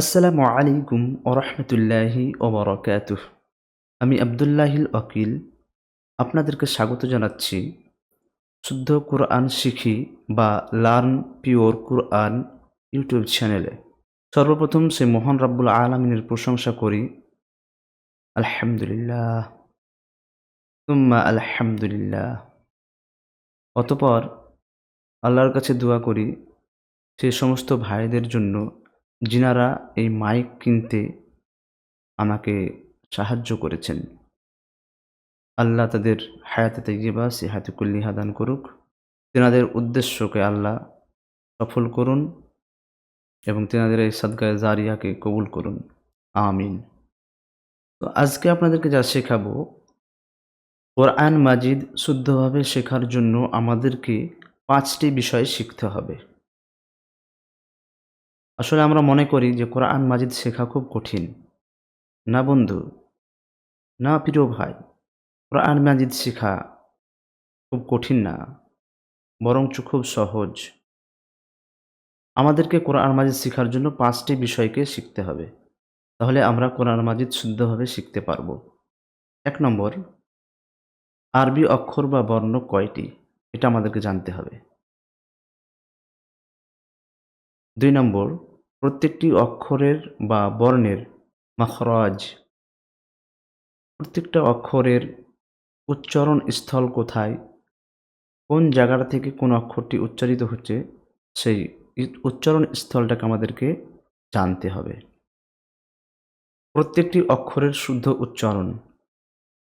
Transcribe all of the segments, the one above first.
আসসালামু আলাইকুম ওরহমতুল্লাহি ওবরকাতুহ আমি আবদুল্লাহিল অকিল আপনাদেরকে স্বাগত জানাচ্ছি। শুদ্ধ কোরআন শিখি বা লার্ন পিওর কোরআন ইউটিউব চ্যানেলে। সর্বপ্রথম সে মহান রাব্বুল আলমিনের প্রশংসা করি। আলহামদুলিল্লাহ তুম্মা আলহামদুলিল্লাহ। অতপর আল্লাহর কাছে দোয়া করি, সে সমস্ত ভাইদের জন্য যিনারা এই মাইক কিনতে আমাকে সাহায্য করেছেন। আল্লাহ তাদের হায়াতে তৈবা সিহাতে কুল্লিহা দান করুক। তেনাদের উদ্দেশ্যকে আল্লাহ সফল করুন এবং তেনাদের এই সদগায় জারিয়াকে কবুল করুন। আমিন। তো আজকে আপনাদেরকে যা শেখাবো, কোরআন মাজিদ শুদ্ধভাবে শেখার জন্য আমাদেরকে পাঁচটি বিষয় শিখতে হবে। আসলে আমরা মনে করি যে কোরআন মাজিদ শেখা খুব কঠিন। না বন্ধু? না প্রিয় ভাই, কোরআন মাজিদ শেখা খুব কঠিন না, বরঞ্চ খুব সহজ। আমাদেরকে কোরআন মাজিদ শেখার জন্য পাঁচটি বিষয়কে শিখতে হবে। তাহলে আমরা কোরআন মাজিদ শুদ্ধভাবে শিখতে পারব। এক নম্বর, আরবি অক্ষর বা বর্ণ কয়টি? এটা আমাদেরকে জানতে হবে। দুই নম্বর প্রত্যেকটি অক্ষরের বা বর্ণের মাখরাজ। প্রত্যেকটা অক্ষরের উচ্চারণ স্থল কোথায়? কোন জায়গাটা থেকে কোন অক্ষরটি উচ্চারিত হচ্ছে? সেই উচ্চারণ স্থলটাকে আমাদেরকে জানতে হবে। প্রত্যেকটি অক্ষরের শুদ্ধ উচ্চারণ,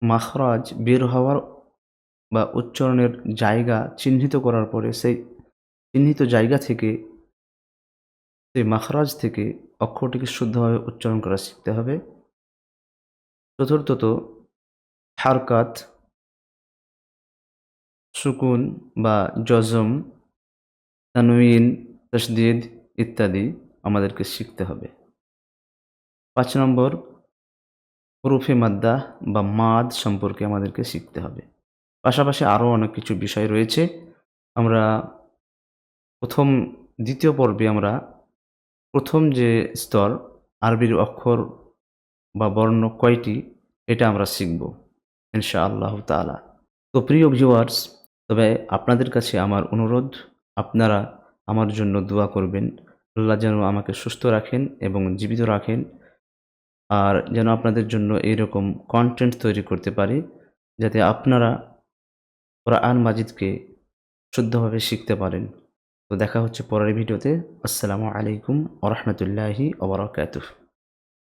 মাখরাজ বের হওয়ার বা উচ্চারণের জায়গা চিহ্নিত করার পরে সেই চিহ্নিত জায়গা থেকে সেই মাখরাজ থেকে অক্ষরটিকে শুদ্ধভাবে উচ্চারণ করা শিখতে হবে। চতুর্থত, হারকাত, সুকুন বা জজম তানুইন তসদিদ ইত্যাদি আমাদেরকে শিখতে হবে। পাঁচ নম্বর, হরুফে মাদ্দা বা মাদ সম্পর্কে আমাদেরকে শিখতে হবে। পাশাপাশি আরও অনেক কিছু বিষয় রয়েছে। আমরা প্রথম, দ্বিতীয় পর্বে আমরা প্রথম যে স্তর, আরবির অক্ষর বা বর্ণ কয়টি, এটা আমরা শিখব ইনশা আল্লাহ তালা তো প্রিয় ভিউয়ার্স তবে আপনাদের কাছে আমার অনুরোধ, আপনারা আমার জন্য দোয়া করবেন। আল্লাহ যেন আমাকে সুস্থ রাখেন এবং জীবিত রাখেন। আর যেন আপনাদের জন্য এইরকম কন্টেন্ট তৈরি করতে পারি, যাতে আপনারা কোরআন মাজিদকে শুদ্ধভাবে শিখতে পারেন। তো দেখা হচ্ছে পরের ভিডিওতে। আসসালামু আলাইকুম ওরহমতুল্লাহি ওবরাকাতুহ